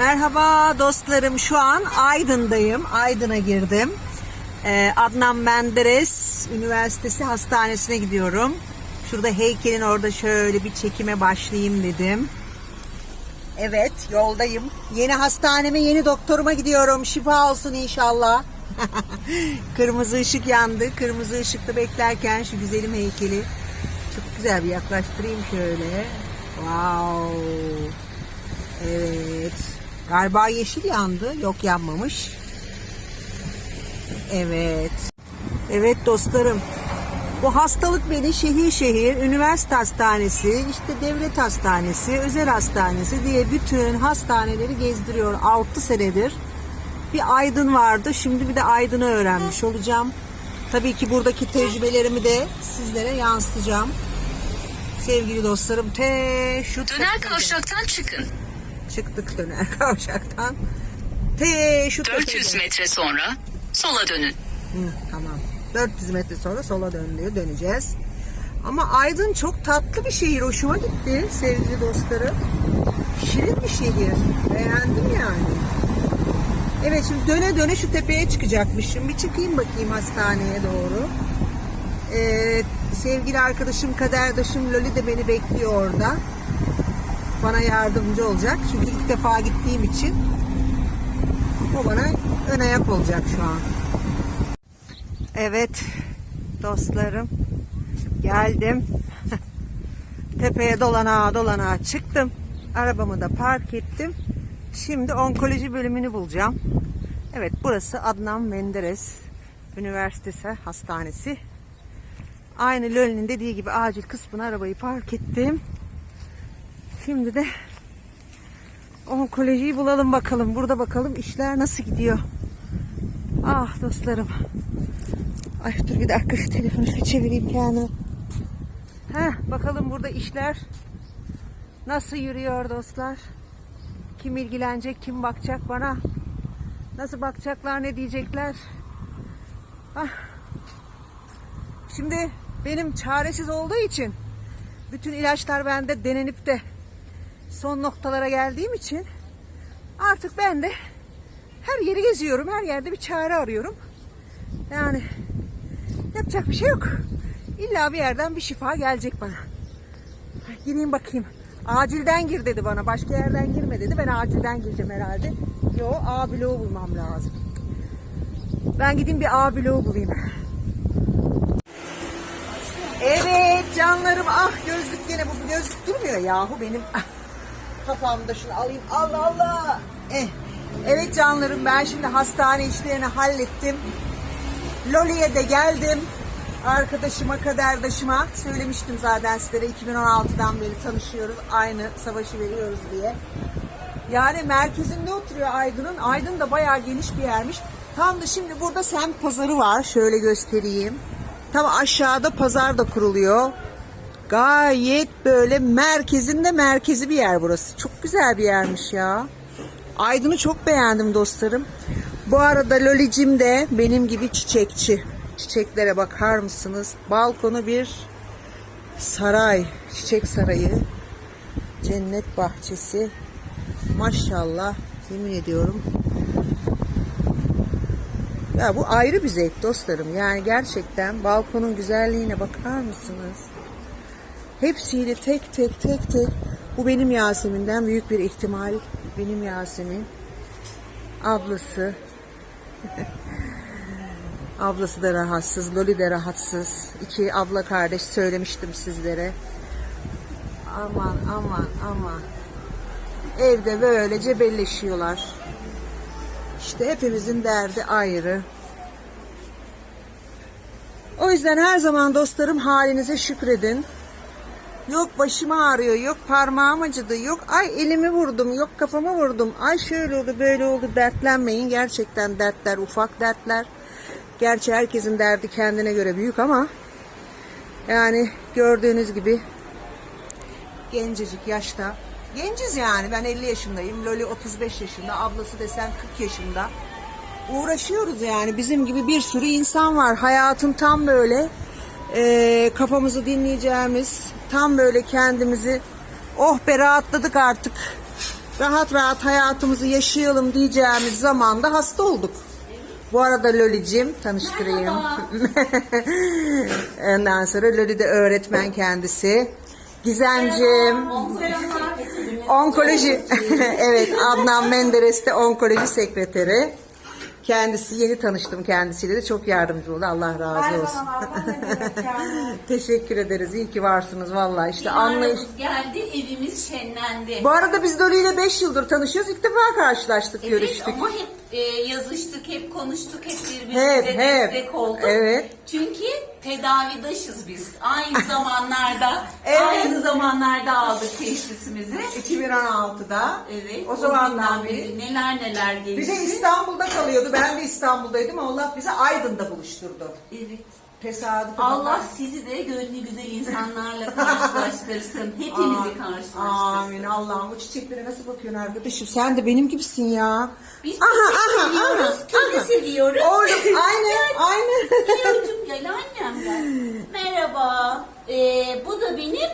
Merhaba dostlarım. Şu an Aydın'dayım. Aydın'a girdim. Ee, Adnan Menderes Üniversitesi Hastanesi'ne gidiyorum. Şurada heykelin orada şöyle bir çekime başlayayım dedim. Evet yoldayım. Yeni hastaneme yeni doktoruma gidiyorum. Şifa olsun inşallah. Kırmızı ışık yandı. Kırmızı ışıkta beklerken şu güzelim heykeli çok güzel bir yaklaştırayım şöyle. Wow. Evet. Galiba yeşil yandı. Yok yanmamış. Evet. Evet dostlarım. Bu hastalık beni şehir şehir, üniversite hastanesi, işte devlet hastanesi, özel hastanesi diye bütün hastaneleri gezdiriyor 6 senedir. Bir Aydın vardı. Şimdi bir de Aydın'ı öğrenmiş olacağım. Tabii ki buradaki tecrübelerimi de sizlere yansıtacağım. Sevgili dostlarım, te şu Döner kavşaktan çıkın. Çıktık döner kavşaktan. Te şu 400 tepede. metre sonra sola dönün. Hı, tamam. 400 metre sonra sola dönüyor, döneceğiz. Ama Aydın çok tatlı bir şehir. Hoşuma gitti sevgili dostlarım. Şirin bir şehir. Beğendim yani. Evet şimdi döne döne şu tepeye çıkacakmışım. Bir çıkayım bakayım hastaneye doğru. Ee, sevgili arkadaşım Kaderdaşım Loli de beni bekliyor orada. Bana yardımcı olacak. Çünkü ilk defa gittiğim için o bana ön ayak olacak şu an. Evet dostlarım geldim. Tepeye dolana dolana çıktım. Arabamı da park ettim. Şimdi onkoloji bölümünü bulacağım. Evet burası Adnan Menderes Üniversitesi Hastanesi. Aynı Löl'ün dediği gibi acil kısmına arabayı park ettim. Şimdi de onkolojiyi bulalım bakalım. Burada bakalım işler nasıl gidiyor. Ah dostlarım. Ay dur bir dakika şu telefonu şöyle çevireyim kendimi. Heh, bakalım burada işler nasıl yürüyor dostlar. Kim ilgilenecek, kim bakacak bana? Nasıl bakacaklar, ne diyecekler? Ah. Şimdi benim çaresiz olduğu için bütün ilaçlar bende denenip de son noktalara geldiğim için artık ben de her yeri geziyorum. Her yerde bir çare arıyorum. Yani yapacak bir şey yok. İlla bir yerden bir şifa gelecek bana. Gireyim bakayım. Acilden gir dedi bana. Başka yerden girme dedi. Ben acilden gireceğim herhalde. Yo A bloğu bulmam lazım. Ben gideyim bir A bloğu bulayım. Evet canlarım ah gözlük gene bu gözlük durmuyor yahu benim ah, kafamda şunu alayım. Allah Allah. Eh. evet canlarım ben şimdi hastane işlerini hallettim. Loli'ye de geldim. Arkadaşıma kaderdaşıma söylemiştim zaten sizlere. 2016'dan beri tanışıyoruz aynı savaşı veriyoruz diye. Yani merkezinde oturuyor Aydın'ın. Aydın da bayağı geniş bir yermiş. Tam da şimdi burada semt pazarı var. Şöyle göstereyim. Tam aşağıda pazar da kuruluyor. Gayet böyle merkezinde merkezi bir yer burası. Çok güzel bir yermiş ya. Aydın'ı çok beğendim dostlarım. Bu arada Lolicim de benim gibi çiçekçi. Çiçeklere bakar mısınız? Balkonu bir saray, çiçek sarayı. Cennet bahçesi. Maşallah yemin ediyorum ya bu ayrı bir zevk dostlarım. Yani gerçekten balkonun güzelliğine bakar mısınız? Hepsiyle tek tek tek tek. Bu benim Yasemin'den büyük bir ihtimal. Benim Yasemin. Ablası. Ablası da rahatsız. Loli de rahatsız. İki abla kardeş söylemiştim sizlere. Aman aman aman. Evde böyle cebelleşiyorlar. İşte hepimizin derdi ayrı. O yüzden her zaman dostlarım halinize şükredin. Yok başım ağrıyor, yok parmağım acıdı, yok ay elimi vurdum, yok kafama vurdum, ay şöyle oldu böyle oldu dertlenmeyin. Gerçekten dertler ufak dertler. Gerçi herkesin derdi kendine göre büyük ama yani gördüğünüz gibi gencecik yaşta Genciz yani ben 50 yaşındayım. Loli 35 yaşında. Ablası desen 40 yaşında. Uğraşıyoruz yani. Bizim gibi bir sürü insan var. Hayatın tam böyle e, kafamızı dinleyeceğimiz tam böyle kendimizi oh be rahatladık artık rahat rahat hayatımızı yaşayalım diyeceğimiz zamanda hasta olduk. Bu arada Loli'cim tanıştırayım. Ondan sonra Loli de öğretmen kendisi. Gizemcim. Onkoloji. evet Adnan Menderes de onkoloji sekreteri. Kendisi yeni tanıştım kendisiyle de çok yardımcı oldu. Allah razı olsun. Teşekkür ederiz. İyi ki varsınız vallahi işte anlayış. Geldi, evimiz şenlendi. Bu arada biz Loli ile 5 yıldır tanışıyoruz. İlk defa karşılaştık, Evet görüştük. ama hep e, yazıştık, hep konuştuk, hep birbirimize Hep, hep. destek olduk. Evet. Çünkü tedavidaşız biz. Aynı zamanlarda, Evet. aynı zamanlarda aldık teşhisimizi. 2016'da. Evet. O zamandan günden beri. neler neler Bir gelişti. de İstanbul'da kalıyordu. Ben de İstanbul'daydım. Allah bizi Aydın'da buluşturdu. Evet. Tesadüf. Allah sizi de gönlü güzel insanlarla karşılaştırsın. Hepimizi karşılaştırsın. Amin Allah'ım o çiçeklere nasıl bakıyorsun arkadaşım? Sen de benim gibisin ya. Biz çiçek seviyoruz, kedi seviyoruz. Oğlum aynen aynen. Merhaba. Ee, bu da benim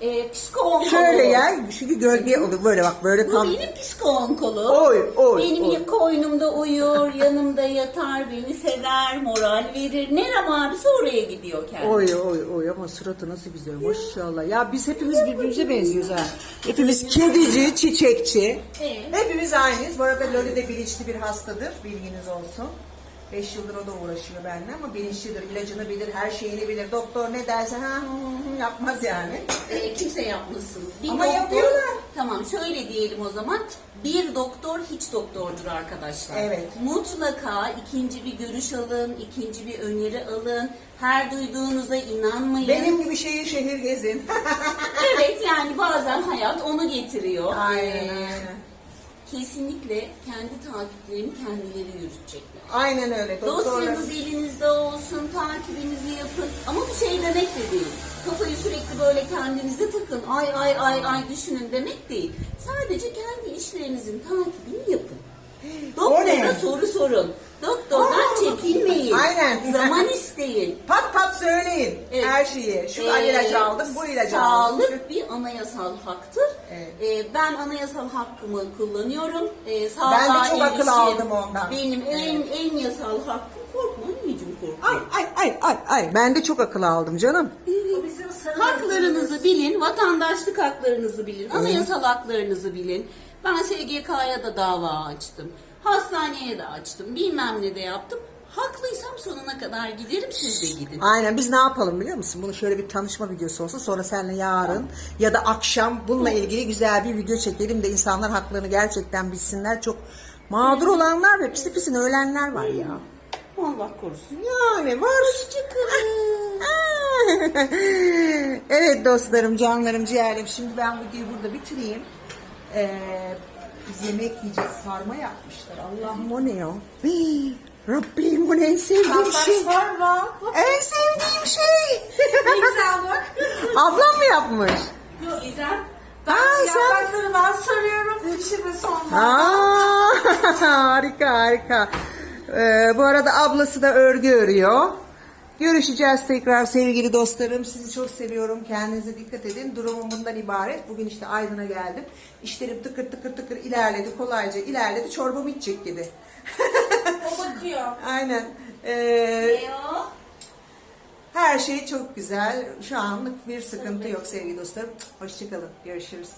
e, psikonkoloğum. Şöyle ya çünkü gölge olur böyle bak böyle Bu tam. benim psikonkoloğum. Oy, oy, Benim oy. ya koynumda uyur, yanımda yatar, beni sever, moral verir. Nerem abisi oraya gidiyor kendisi. Oy oy oy ama suratı nasıl güzel maşallah. Ya biz hepimiz birbirimize benziyoruz ha. Hepimiz kedici, çiçekçi. Evet. Hepimiz aynıyız. Bu arada Loli de bilinçli bir hastadır. Bilginiz olsun. 5 yıldır o da uğraşıyor benimle ama bilinçlidir. İlacını bilir, her şeyini bilir. Doktor ne derse ha hı hı yapmaz yani. Ee, kimse yapmasın. Bir Ama yapıyorlar. Tamam şöyle diyelim o zaman. Bir doktor hiç doktordur arkadaşlar. Evet. Mutlaka ikinci bir görüş alın, ikinci bir öneri alın. Her duyduğunuza inanmayın. Benim gibi şehir şehir gezin. Evet yani bazen hayat onu getiriyor. aynen Ee, aynen. Kesinlikle kendi takiplerini kendileri yürütecekler. Aynen öyle. Dosyanız elinizde olsun, takibinizi yapın. Ama bu şey demek de değil. Kafayı sürekli böyle kendinize takın, ay ay ay ay düşünün demek değil. Sadece kendi işlerinizin takibini yapın. Doktora soru sorun. Doktordan Aa, çekinmeyin. aynen. Zaman isteyin. Pat pat söyleyin Evet. her şeyi. Şu Ee, ilacı aldım, bu ilacı aldım. Sağlık bir anayasal haktır. Evet. Ee, ben anayasal hakkımı kullanıyorum. Ee, sağlığa Ben de çok akıl aldım ondan. Benim en en yasal hakkım korkma anneciğim korkma. Ay ay ay ay ay. Ben de çok akıl aldım canım. Haklarınızı bilin, vatandaşlık haklarınızı bilin, anayasal haklarınızı bilin. Ben SGK'ya da dava açtım. Hastaneye de açtım. Bilmem ne de yaptım. Haklıysam sonuna kadar giderim siz de gidin. Aynen biz ne yapalım biliyor musun? Bunu şöyle bir tanışma videosu olsun. Sonra seninle yarın ya da akşam bununla ilgili güzel bir video çekelim de insanlar haklarını gerçekten bilsinler. Çok mağdur olanlar ve pisi pisine ölenler var ya. Allah korusun. Yani var. Evet dostlarım, canlarım, ciğerlerim. Şimdi ben videoyu burada bitireyim. Ee, biz yemek yiyeceğiz. Sarma yapmışlar. Allah'ım o ne? Hii, Rabbim bu ne en sevdiğim şey. En sevdiğim şey. Ne güzel bak. Ablam mı yapmış? Yok İzem. Ben Yaprakları ben sarıyorum. Sonra. Aa, harika harika. Ee, bu arada ablası da örgü örüyor. Görüşeceğiz tekrar sevgili dostlarım. Sizi çok seviyorum. Kendinize dikkat edin. Durumum bundan ibaret. Bugün işte Aydın'a geldim. İşlerim tıkır tıkır tıkır ilerledi. Kolayca ilerledi. Çorbamı içecek gibi. O bakıyor. Aynen. Ee, Leo. her şey çok güzel. Şu anlık bir sıkıntı yok sevgili dostlarım. Hoşçakalın. Görüşürüz.